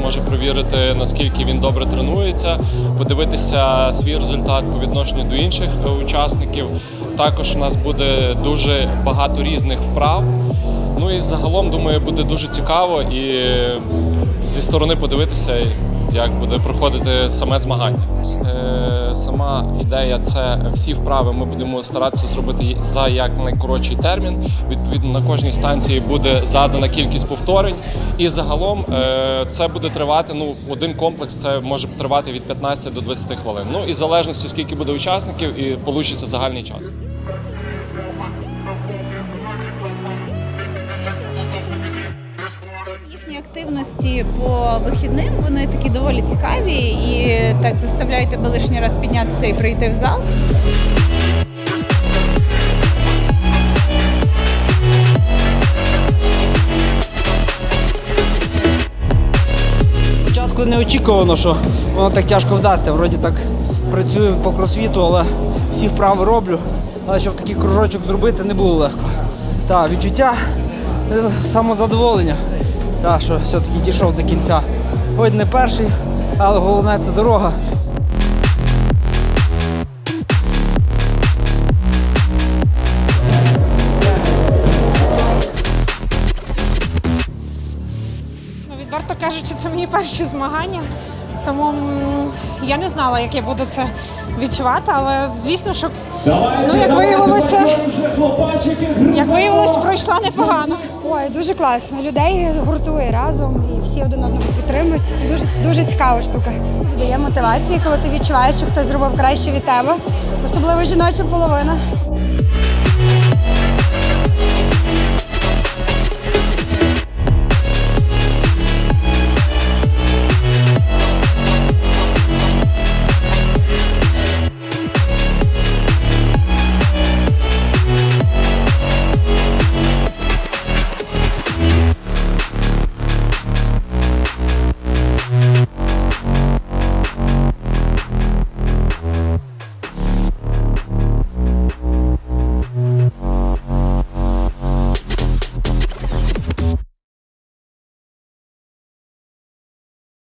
перевірити, наскільки він добре тренується, подивитися свій результат по відношенню до інших е, учасників. Також у нас буде дуже багато різних вправ. Ну і загалом, думаю, буде дуже цікаво і зі сторони подивитися, як буде проходити саме змагання. Е, Сама ідея це всі вправи ми будемо старатися зробити за як найкоротший термін. Відповідно, на кожній станції буде задана кількість повторень. І загалом е, це буде тривати. Ну, один комплекс це може тривати від 15 до 20 хвилин. Ну і в залежності, скільки буде учасників, і вийде загальний час. Їхні активності по вихідним вони такі доволі цікаві і так заставляють тебе лишній раз піднятися і прийти в зал. Спочатку не очікувано, що воно так тяжко вдасться. Вроді так працюю по кросфіту, але всі вправи роблю. Але щоб такий кружочок зробити, не було легко. Так, відчуття е, самозадоволення. Так, що все-таки дійшов до кінця. Хоч не перший, але головне це дорога. Ну, відверто кажучи, це мої перші змагання. Тому я не знала, як я буду це відчувати, але звісно, що ну, як виявилося, як виявилось, пройшла непогано. Ой, дуже класно. Людей гуртує разом і всі один одного підтримують. Дуже дуже цікава штука. Дає мотивації, коли ти відчуваєш, що хтось зробив краще від тебе, особливо жіноча половина.